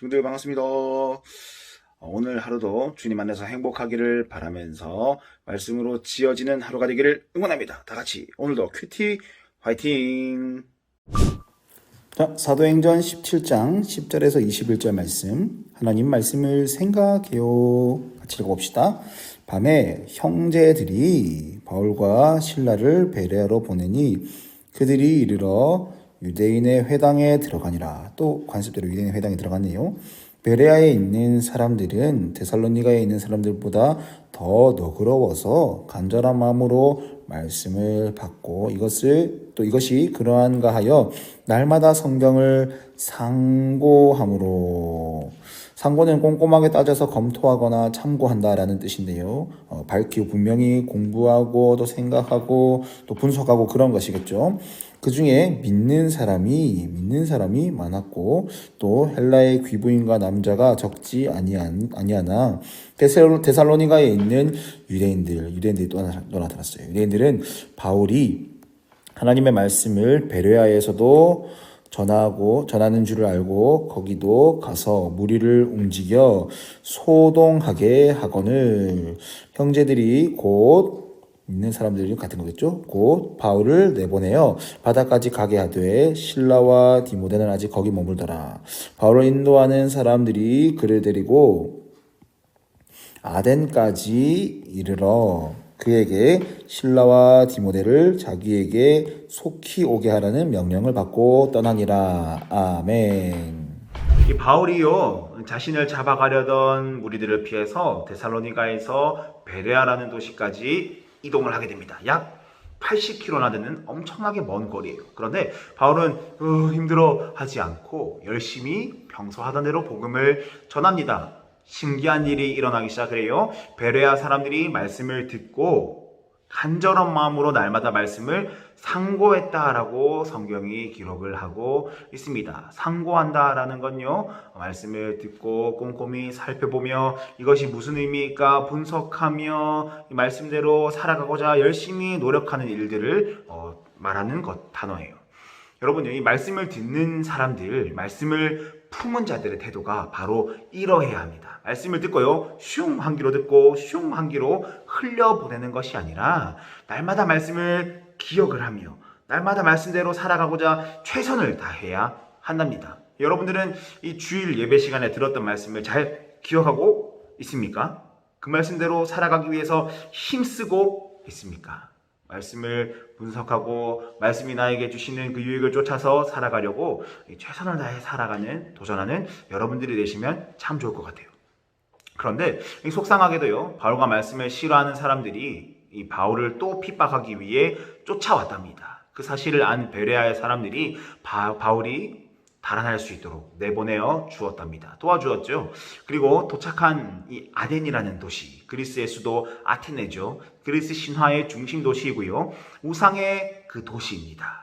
친구들 반갑습니다. 어, 오늘 하루도 주님 안에서 행복하기를 바라면서 말씀으로 지어지는 하루가 되기를 응원합니다. 다 같이 오늘도 큐티 화이팅! 자, 사도행전 17장 10절에서 21절 말씀. 하나님 말씀을 생각해요. 같이 읽어봅시다. 밤에 형제들이 바울과 신라를 베레아로 보내니 그들이 이르러 유대인의 회당에 들어가니라. 또 관습대로 유대인의 회당에 들어갔네요. 베레아에 있는 사람들은 데살로니가에 있는 사람들보다 더 너그러워서 간절한 마음으로 말씀을 받고 이것을 또 이것이 그러한가 하여 날마다 성경을 상고함으로 상고는 꼼꼼하게 따져서 검토하거나 참고한다라는 뜻인데요. 어, 밝히고 분명히 공부하고 또 생각하고 또 분석하고 그런 것이겠죠. 그 중에 믿는 사람이 믿는 사람이 많았고 또 헬라의 귀부인과 남자가 적지 아니한 아니하나 데살로, 데살로니가에 있는 유대인들 유대인들이 또 하나 또 나타났어요. 유대인들은 바울이 하나님의 말씀을 베레아에서도 전하고 전하는 줄을 알고 거기도 가서 무리를 움직여 소동하게 하거늘 형제들이 곧 있는 사람들이 같은 거겠죠. 곧 바울을 내보내어 바다까지 가게 하되 신라와 디모데는 아직 거기 머물더라. 바울을 인도하는 사람들이 그를 데리고 아덴까지 이르러 그에게 신라와 디모데를 자기에게 속히 오게 하라는 명령을 받고 떠나니라. 아멘. 이 바울이요 자신을 잡아가려던 무리들을 피해서 데살로니가에서 베레아라는 도시까지 이동을 하게 됩니다. 약 80km나 되는 엄청나게 먼 거리예요. 그런데 바울은 으, 힘들어 하지 않고 열심히 평소 하던 대로 복음을 전합니다. 신기한 일이 일어나기 시작해요. 베레아 사람들이 말씀을 듣고 간절한 마음으로 날마다 말씀을 상고했다라고 성경이 기록을 하고 있습니다. 상고한다라는 건요, 말씀을 듣고 꼼꼼히 살펴보며 이것이 무슨 의미일까 분석하며 이 말씀대로 살아가고자 열심히 노력하는 일들을 어, 말하는 것 단어예요. 여러분요, 이 말씀을 듣는 사람들, 말씀을 품은 자들의 태도가 바로 이러해야 합니다. 말씀을 듣고요, 슝한 귀로 듣고 슝한 귀로 흘려보내는 것이 아니라 날마다 말씀을 기억을 하며 날마다 말씀대로 살아가고자 최선을 다해야 한답니다. 여러분들은 이 주일 예배 시간에 들었던 말씀을 잘 기억하고 있습니까? 그 말씀대로 살아가기 위해서 힘쓰고 있습니까? 말씀을 분석하고 말씀이 나에게 주시는 그 유익을 쫓아서 살아가려고 최선을 다해 살아가는 도전하는 여러분들이 되시면 참 좋을 것 같아요. 그런데 이 속상하게도요 바울과 말씀을 싫어하는 사람들이 이 바울을 또 핍박하기 위해 쫓아왔답니다. 그 사실을 안 베레아의 사람들이 바, 바울이 달아날 수 있도록 내보내어 주었답니다. 도와주었죠. 그리고 도착한 이 아덴이라는 도시, 그리스의 수도 아테네죠. 그리스 신화의 중심 도시이고요. 우상의 그 도시입니다.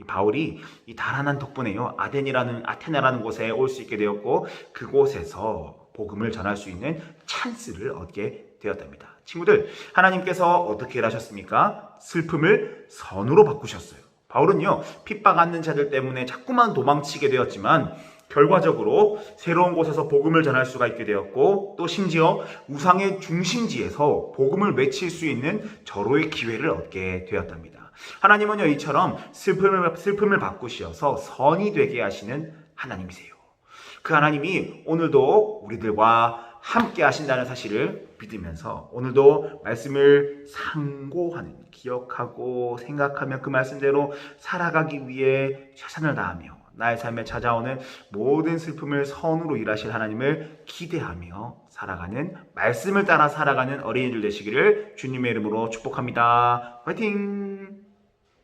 이 바울이 이 달아난 덕분에요. 아덴이라는 아테네라는 곳에 올 수 있게 되었고 그곳에서 복음을 전할 수 있는 찬스를 얻게 되었답니다. 친구들, 하나님께서 어떻게 일하셨습니까? 슬픔을 선으로 바꾸셨어요. 바울은요, 핍박받는 자들 때문에 자꾸만 도망치게 되었지만, 결과적으로 새로운 곳에서 복음을 전할 수가 있게 되었고, 또 심지어 우상의 중심지에서 복음을 외칠 수 있는 절호의 기회를 얻게 되었답니다. 하나님은요, 이처럼 슬픔을, 슬픔을 바꾸시어서 선이 되게 하시는 하나님이세요. 그 하나님이 오늘도 우리들과 함께 하신다는 사실을 믿으면서 오늘도 말씀을 상고하는 기억하고 생각하며 그 말씀대로 살아가기 위해 최선을 다하며 나의 삶에 찾아오는 모든 슬픔을 선으로 일하실 하나님을 기대하며 살아가는 말씀을 따라 살아가는 어린이들 되시기를 주님의 이름으로 축복합니다. 화이팅!